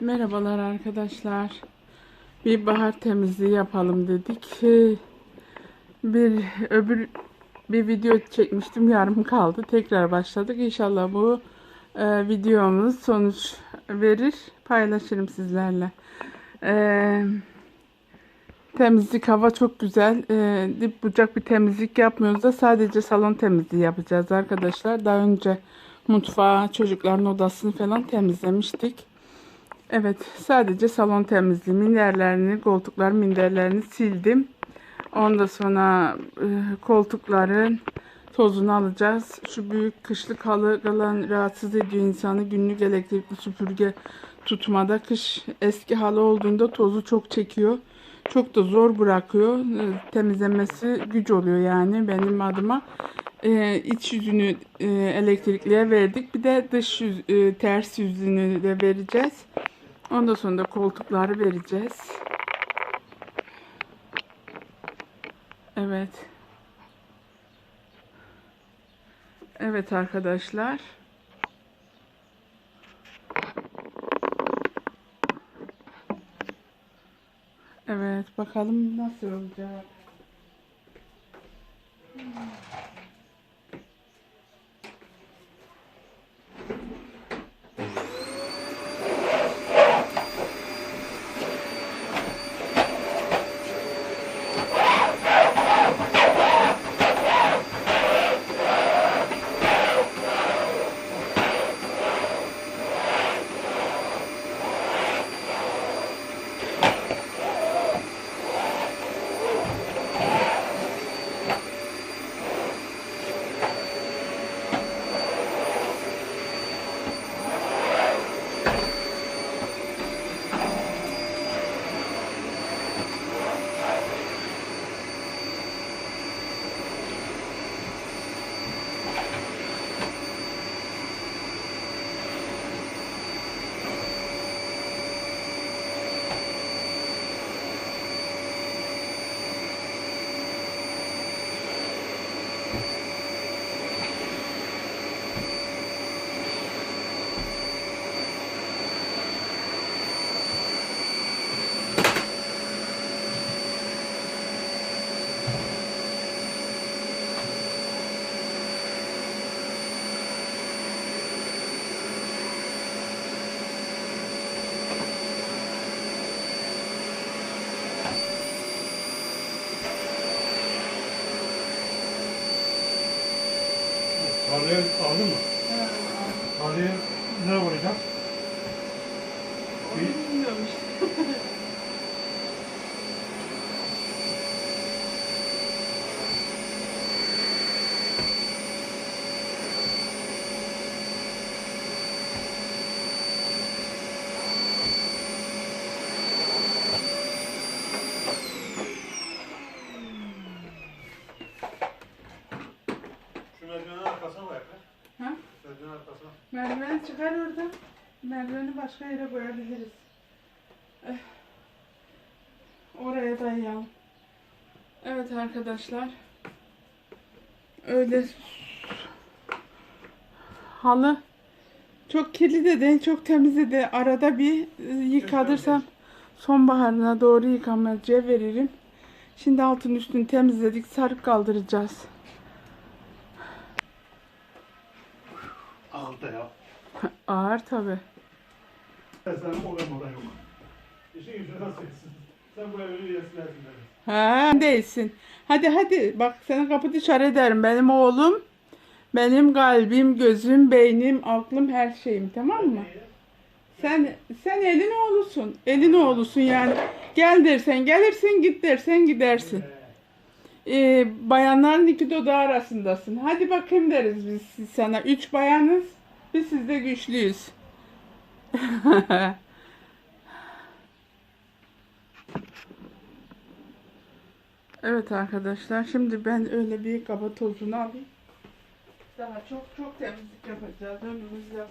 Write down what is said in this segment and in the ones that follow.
Merhabalar arkadaşlar. Bir bahar temizliği yapalım dedik. Bir öbür bir video çekmiştim yarım kaldı. Tekrar başladık. İnşallah bu e, videomuz sonuç verir. Paylaşırım sizlerle. Ee, temizlik hava çok güzel. Ee, dip bucak bir temizlik yapmıyoruz da sadece salon temizliği yapacağız arkadaşlar. Daha önce mutfağı, çocukların odasını falan temizlemiştik. Evet, sadece salon temizliği, minderlerini, koltuklar minderlerini sildim. Ondan sonra e, koltukların tozunu alacağız. Şu büyük kışlık halı kalan rahatsız ediyor insanı. Günlük elektrikli süpürge tutmada kış eski halı olduğunda tozu çok çekiyor. Çok da zor bırakıyor. E, Temizlemesi güç oluyor yani benim adıma. E, iç yüzünü e, elektrikliye verdik. Bir de dış yüz, e, ters yüzünü de vereceğiz. Ondan sonra da koltukları vereceğiz. Evet. Evet arkadaşlar. Evet bakalım nasıl olacak. Halıya aldın mı? Halıya ne vuracağım? Onu bilmiyorum işte. Merdiven çıkar oradan. Merdiveni başka yere koyabiliriz. Eh. Oraya dayayalım. Evet arkadaşlar. Öyle halı çok kirli de değil, çok temiz de değil. Arada bir e, yıkadırsam sonbaharına doğru yıkamacıya veririm. Şimdi altın üstünü temizledik, sarıp kaldıracağız. Altta ya. Ağır tabi. Sen oraya oraya yok. İşin gücü nasıl etsin? Sen buraya öyle yesinlersin. Ha değilsin. Hadi hadi bak sana kapı dışarı ederim. Benim oğlum, benim kalbim, gözüm, beynim, aklım, her şeyim tamam mı? Sen sen elin oğlusun. Elin oğlusun yani. Gel dersen gelirsin, git dersen gidersin. Ee, bayanların iki dodağı arasındasın. Hadi bakayım deriz biz sana. Üç bayanız, biz sizde güçlüyüz. Evet arkadaşlar şimdi ben öyle bir kaba tozunu alayım. Daha çok çok temizlik yapacağız önümüz yaz.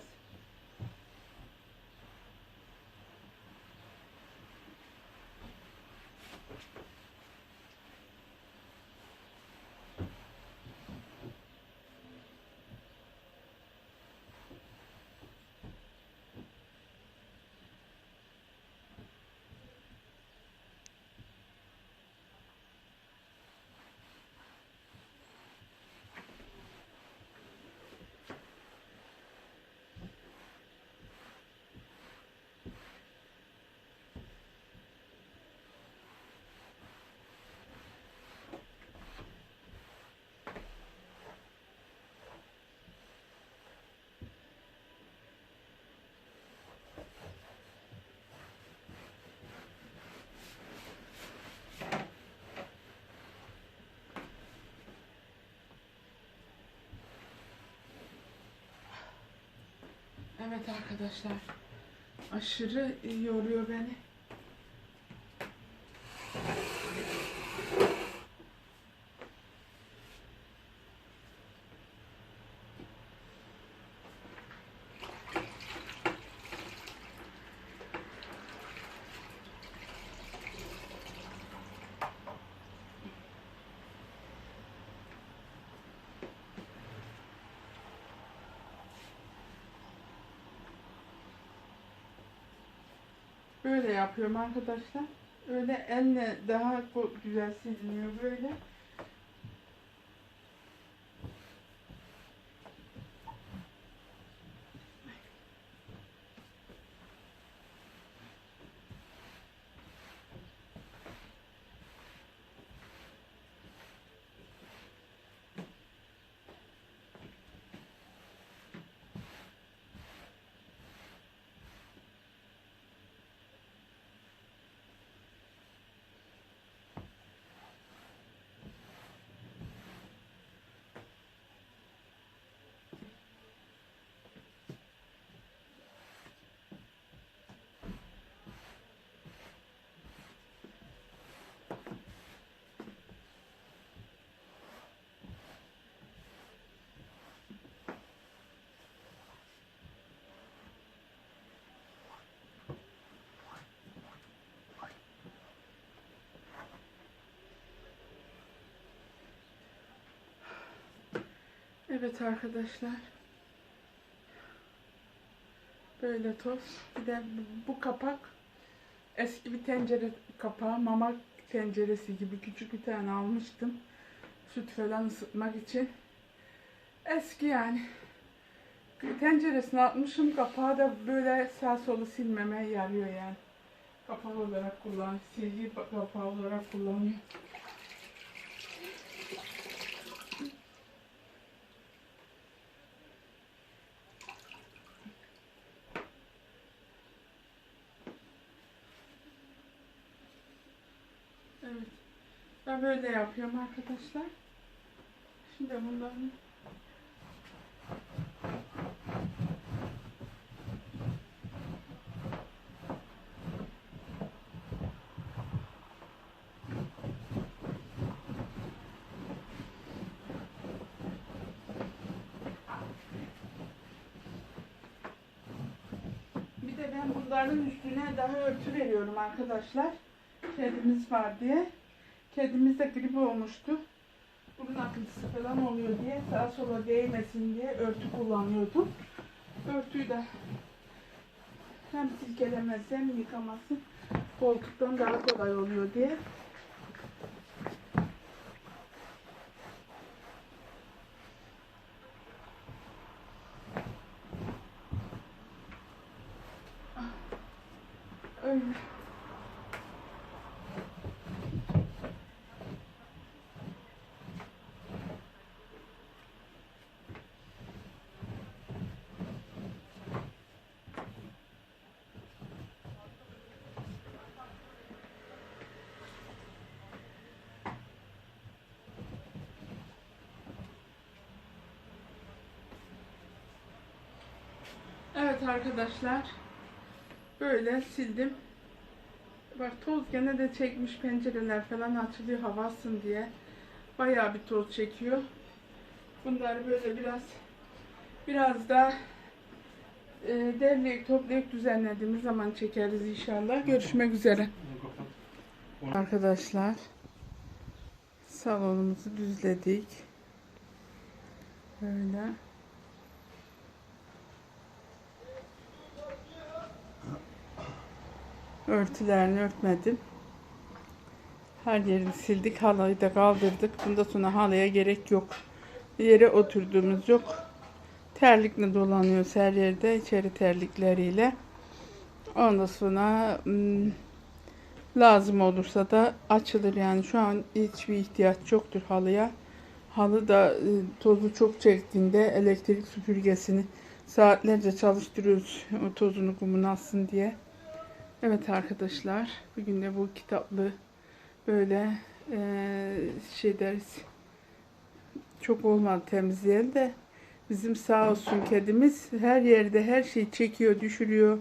Evet arkadaşlar. Aşırı yoruyor beni. Böyle yapıyorum arkadaşlar. Öyle elle daha güzel siliniyor böyle. Evet arkadaşlar. Böyle toz. Bir de bu- kapak eski bir tencere kapağı. Mama tenceresi gibi küçük bir tane almıştım. Süt falan ısıtmak için. Eski yani. Tenceresine atmışım. Kapağı da böyle sağ solu silmeme yarıyor yani. Kapağı olarak kullan, silgi kapağı olarak kullanıyor. Evet. Böyle yapıyorum arkadaşlar. Şimdi bunların Bir ben bunların üstüne daha örtü veriyorum arkadaşlar. Kedimiz var diye. Kedimiz de grip olmuştu. Burun akıntısı falan oluyor diye sağa sola değmesin diye örtü kullanıyordum. Örtüyü de hem silkelemez hem yıkaması koltuktan daha kolay oluyor diye. Ah, Öyle. Evet arkadaşlar. Böyle sildim. Bak toz gene de çekmiş pencereler falan açılıyor hava alsın diye. Bayağı bir toz çekiyor. Bunları böyle biraz biraz da e, derleyip toplayıp düzenlediğimiz zaman çekeriz inşallah. Görüşmek üzere. Arkadaşlar salonumuzu düzledik. Böyle. Örtülerini örtmedim. Her yerini sildik. Halıyı da kaldırdık. Bundan sonra halıya gerek yok. Yere oturduğumuz yok. Terlikle dolanıyoruz her yerde. içeri terlikleriyle. Ondan sonra hmm, lazım olursa da açılır yani. Şu an hiçbir ihtiyaç yoktur halıya. Halı da e, tozu çok çektiğinde elektrik süpürgesini saatlerce çalıştırıyoruz. O tozunu kumunu alsın diye. Evet arkadaşlar, bugün de bu kitaplı böyle eee şey deriz. Çok olmadı temizleyelim de Bizim sağ olsun kedimiz her yerde her şeyi çekiyor, düşürüyor,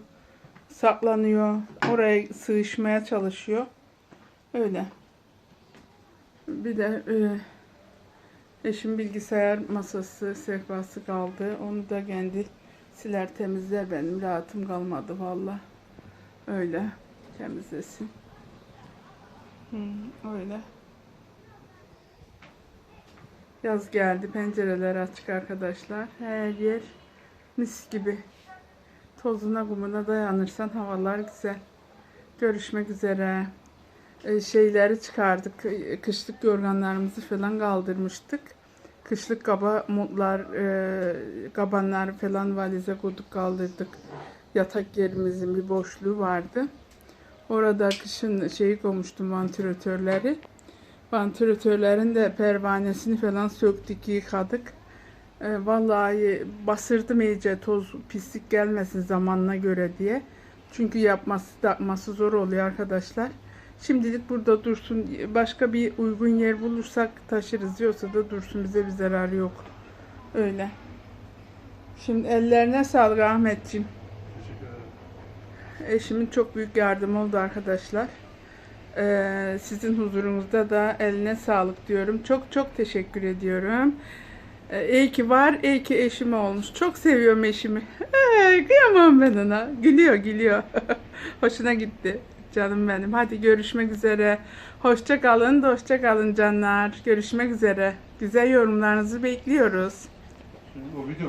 saklanıyor. Oraya sığışmaya çalışıyor. Öyle. Bir de e, eşim bilgisayar masası, sehpası kaldı. Onu da kendi siler temizler benim. Rahatım kalmadı valla. Öyle. Temizlesin. Hı, öyle. Yaz geldi. Pencereler açık arkadaşlar. Her yer mis gibi. Tozuna kumuna dayanırsan havalar güzel. Görüşmek üzere. Ee, şeyleri çıkardık. Kışlık yorganlarımızı falan kaldırmıştık. Kışlık kaba mutlar, e, kabanlar falan valize koyduk kaldırdık. Yatak yerimizin bir boşluğu vardı. Orada kışın şeyi koymuştum vantilatörleri. Vantilatörlerin de pervanesini falan söktük, yıkadık. E, vallahi basırdım iyice toz, pislik gelmesin zamanına göre diye. Çünkü yapması takması zor oluyor arkadaşlar. Şimdilik burada dursun. Başka bir uygun yer bulursak taşırız. Yoksa da dursun bize bir zararı yok. Öyle. Şimdi ellerine sağlık Ahmetciğim. Eşimin çok büyük yardımı oldu arkadaşlar. Ee, sizin huzurunuzda da eline sağlık diyorum. Çok çok teşekkür ediyorum. Ee, iyi ki var, iyi ki eşim olmuş. Çok seviyorum eşimi. Ee, kıyamam ben ona. Gülüyor, gülüyor. Hoşuna gitti. Canım benim. Hadi görüşmek üzere. Hoşça kalın, hoşça kalın canlar. Görüşmek üzere. Güzel yorumlarınızı bekliyoruz. Şimdi o video